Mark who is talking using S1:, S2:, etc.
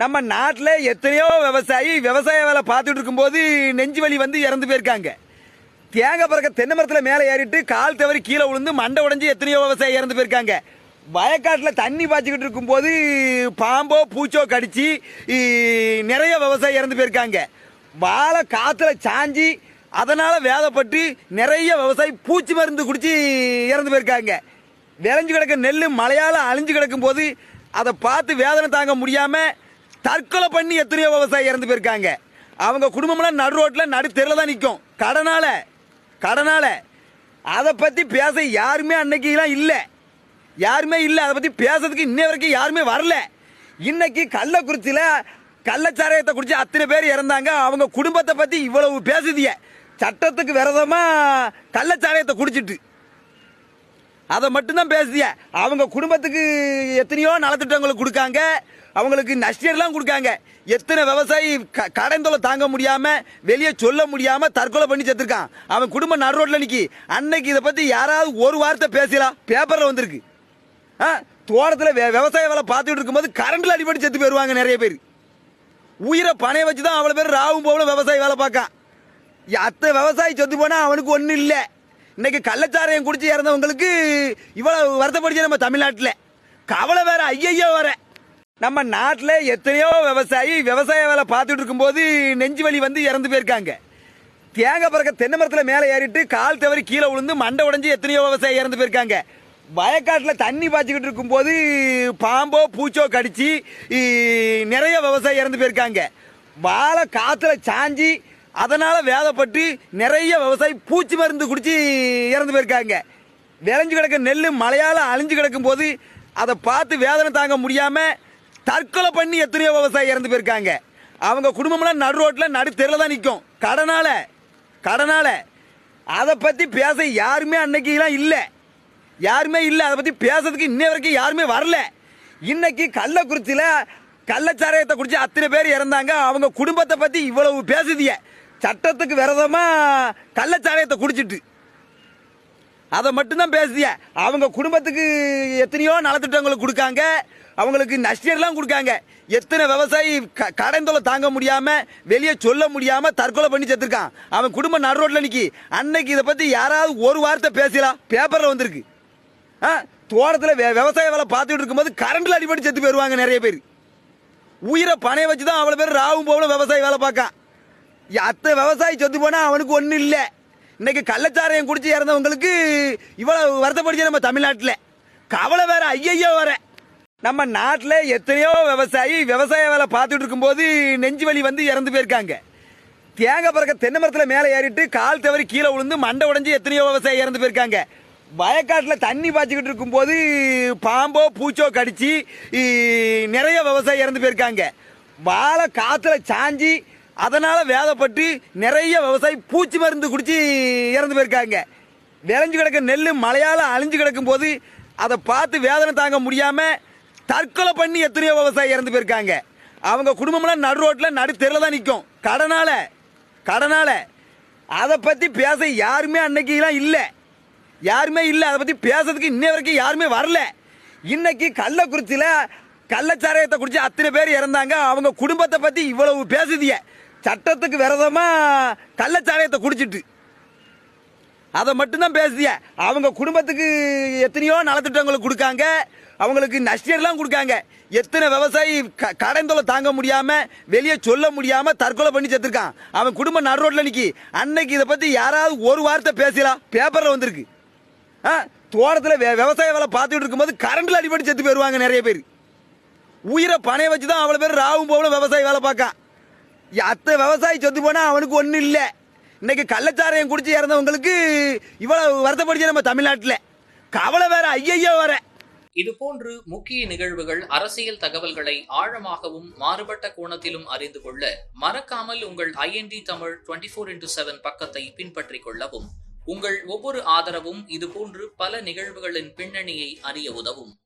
S1: நம்ம நாட்டில் எத்தனையோ விவசாயி விவசாய வேலை பார்த்துட்டு இருக்கும்போது நெஞ்சு வலி வந்து இறந்து போயிருக்காங்க. தேங்காய் பிறக்க தென்னை மரத்தில் மேலே ஏறிட்டு கால் தவறி கீழே விழுந்து மண்டை உடைஞ்சு எத்தனையோ விவசாயி இறந்து போயிருக்காங்க. வயக்காட்டில் தண்ணி பாய்ச்சிக்கிட்டு இருக்கும்போது பாம்போ பூச்சோ கடிச்சு நிறைய விவசாயி இறந்து போயிருக்காங்க. வாழை காற்றுல சாஞ்சி அதனால் வேதப்பட்டு நிறைய விவசாயி பூச்சி மருந்து குடிச்சு இறந்து போயிருக்காங்க. விளைஞ்சு கிடக்க நெல் மழையால் அழிஞ்சு கிடக்கும் போது அதை பார்த்து வேதனை தாங்க முடியாமல் தற்கொலை பண்ணி எத்தனையோ விவசாயி இறந்து போயிருக்காங்க. அவங்க குடும்பம்லாம் நடு ரோட்டில் நடு தெருவில் தான் நிற்கும் கடனால கடனால. அதை பற்றி பேச யாருமே அன்னைக்கெல்லாம் இல்லை. யாருமே இல்லை. அதை பற்றி பேசுறதுக்கு இன்ன வரைக்கும் யாருமே வரல. இன்னைக்கு கள்ளக்குறிச்சியில் கள்ளச்சாராயத்தை குடிச்சு அத்தனை பேர் இறந்தாங்க. அவங்க குடும்பத்தை பற்றி இவ்வளவு பேசுதிய. சட்டத்துக்கு விரதமாக கள்ளச்சாராயத்தை குடிச்சிட்டு. அதை மட்டும்தான் பேசுதிய. அவங்க குடும்பத்துக்கு எத்தனையோ நலத்திட்டங்களை கொடுக்காங்க. அவங்களுக்கு நஷ்டம்லாம் கொடுக்காங்க. எத்தனை விவசாயி க- கடன் தொலை தாங்க முடியாம வெளியே சொல்ல முடியாம தற்கொலை பண்ணி செத்துருக்கான். அவன் குடும்பம் நடு ரோட்ல நிக்கி. அன்னைக்கு இதை பத்தி யாராவது ஒரு வார்த்தை பேசலாம் பேப்பர்ல வந்திருக்கு. ஆ, விவசாய வேலை பார்த்துட்டு இருக்கும்போது கரண்ட்ல அடிபட்டு செத்து போயிருவாங்க நிறைய பேர். உயிரை பணைய வச்சு தான் அவ்வளோ பேர் ராவும் போகலும் விவசாயி வேலை பார்க்கான் அத்தை விவசாயி செத்து போனா அவனுக்கு ஒன்றும் இல்லை. இன்னைக்கு கள்ளச்சாரையும் குடிச்சு இறந்தவங்களுக்கு இவ்வளவு வருத்தப்படுச்சு நம்ம தமிழ்நாட்டில். கவலை வேற ஐயையோ வேற. நம்ம நாட்டில் எத்தனையோ விவசாயி விவசாய வேலை பார்த்துட்டு இருக்கும்போது நெஞ்சு வலி வந்து இறந்து போயிருக்காங்க. தேங்காய் பறக்க தென்னை மரத்தில் மேலே ஏறிட்டு கால் தவறி கீழே விழுந்து மண்டை உடைஞ்சு எத்தனையோ விவசாயி இறந்து போயிருக்காங்க. வயக்காட்டில் தண்ணி பாய்ச்சிக்கிட்டு இருக்கும்போது பாம்போ பூச்சோ கடிச்சு நிறைய விவசாயி இறந்து போயிருக்காங்க. வாழை காற்றுல சாஞ்சி அதனால வேதப்பட்டு நிறைய விவசாயி பூச்சி மருந்து குடிச்சு இறந்து போயிருக்காங்க. விளைஞ்சு கிடக்க நெல் மழையால் அழிஞ்சு கிடக்கும் போது அதை பார்த்து வேதனை தாங்க முடியாம தற்கொலை பண்ணி எத்தனையோ விவசாயி இறந்து போயிருக்காங்க. அவங்க குடும்பம்லாம் நடு ரோட்டில் நடு தெருல தான் நிற்கும் கடனால கடனால. அதை பற்றி பேச யாருமே அன்னைக்கெல்லாம் இல்லை. யாருமே இல்லை. அதை பற்றி பேசுறதுக்கு இன்னை வரைக்கும் யாருமே வரல. இன்னைக்கு கள்ளக்குறிச்சியில் கள்ளச்சாராயத்தை குடிச்சு அத்தனை பேர் இறந்தாங்க. அவங்க குடும்பத்தை பற்றி இவ்வளவு பேசுதிய. சட்டத்துக்கு விரதமாக கள்ளச்சாராயத்தை குடிச்சிட்டு. அதை மட்டும்தான் பேசுதிய அவங்க குடும்பத்துக்கு எத்தனையோ நலத்திட்டங்களை கொடுக்காங்க. அவங்களுக்கு நஷ்டம்லாம் கொடுக்காங்க. எத்தனை விவசாயி க- கடன் தொலை தாங்க முடியாம வெளியே சொல்ல முடியாம தற்கொலை பண்ணி செத்துருக்கான். அவன் குடும்பம் நடு ரோட்ல நிக்கி. அன்னைக்கு இதை பத்தி யாராவது ஒரு வார்த்தை பேசலாம். பேப்பர்ல வந்திருக்கு. ஆ, விவசாய வேலை பார்த்துட்டு இருக்கும்போது கரண்ட்ல அடிபட்டு செத்து போயிருவாங்க நிறைய பேர். உயிரை பணைய வச்சு தான் அவ்வளோ பேர் ராவும் போகல விவசாய வேலை பார்க்கான். அத்தை விவசாயி சொத்து போனா அவனுக்கு ஒன்றும் இல்லை. இன்னைக்கு கள்ளச்சாரையும் குடிச்சு இறந்தவங்களுக்கு இவ்வளவு வருத்தப்படுச்சு நம்ம தமிழ்நாட்டில். கவலை வேற ஐயையோ வேற. நம்ம நாட்டில் எத்தனையோ விவசாயி விவசாய வேலை பார்த்துட்டு இருக்கும்போது நெஞ்சு வலி வந்து இறந்து போயிருக்காங்க. தேங்காய் பறக்க தென்னை மரத்தில் மேலே ஏறிட்டு கால் தவறி கீழே விழுந்து மண்டை உடஞ்சி எத்தனையோ விவசாயி இறந்து போயிருக்காங்க. வயக்காட்டில் தண்ணி பாய்ச்சிக்கிட்டு இருக்கும்போது பாம்போ பூச்சோ கடிச்சு நிறைய விவசாயி இறந்து போயிருக்காங்க. வாழை காற்றுல சாஞ்சி அதனால வேதப்பட்டு நிறைய விவசாயி பூச்சி மருந்து குடிச்சு இறந்து போயிருக்காங்க. விளைஞ்சு கிடக்க நெல் மழையால் அழிஞ்சு கிடக்கும் போது அதை பார்த்து வேதனை தாங்க முடியாம தற்கொலை பண்ணி எத்தனையோ விவசாயி இறந்து போயிருக்காங்க. அவங்க குடும்பம்லாம் நடு ரோட்டில் நடு தெருல தான் நிற்கும் கடனால கடனால. அதை பற்றி பேச யாருமே அன்னைக்கெல்லாம் இல்லை. யாருமே இல்லை. அதை பற்றி பேசுறதுக்கு இன்ன வரைக்கும் யாருமே வரல. இன்னைக்கு கள்ளக்குறிச்சியில் கள்ளச்சாராயத்தை குடிச்சு அத்தனை பேர் இறந்தாங்க. அவங்க குடும்பத்தை பற்றி இவ்வளவு பேசுதிய. சட்டத்துக்கு விரதமாக கள்ளச்சாராயத்தை குடிச்சிட்டு. அதை மட்டும்தான் பேசுதிய. அவங்க குடும்பத்துக்கு எத்தனையோ நலத்திட்டங்களை கொடுக்காங்க. அவங்களுக்கு நஷ்டம்லாம் கொடுக்காங்க. எத்தனை விவசாயி க- கடன் தாங்க முடியாம வெளியே சொல்ல முடியாம தற்கொலை பண்ணி செத்துருக்கான். அவன் குடும்பம் நடு ரோட்ல நிக்கி. அன்னைக்கு இதை பத்தி யாராவது ஒரு வார்த்தை பேசலாம் பேப்பர்ல வந்திருக்கு. ஆ, விவசாய வேலை பார்த்துட்டு இருக்கும்போது கரண்ட்ல அடிபட்டு செத்து போயிருவாங்க நிறைய பேர். உயிரை பணைய வச்சு தான் அவ்வளோ பேர் ராவும் போவலும் விவசாய வேலை பார்க்கான் அத்தை விவசாயி சொத்து போனா அவனுக்கு ஒன்றும் இல்லை. இன்னைக்கு கள்ளச்சாரையும் குடிச்சு இறந்தவங்களுக்கு இவ்வளவு வருத்தப்படுச்சு நம்ம தமிழ்நாட்டில். கவலை வேற ஐயையோ வேற.
S2: இதுபோன்று முக்கிய நிகழ்வுகள் அரசியல் தகவல்களை ஆழமாகவும் மாறுபட்ட கோணத்திலும் அறிந்து கொள்ள மறக்காமல் உங்கள் IND Tamil twenty four into seven பக்கத்தை பின்பற்றிக் கொள்ளவும். உங்கள் ஒவ்வொரு ஆதரவும் இதுபோன்று பல நிகழ்வுகளின் பின்னணியை அறிய உதவும்.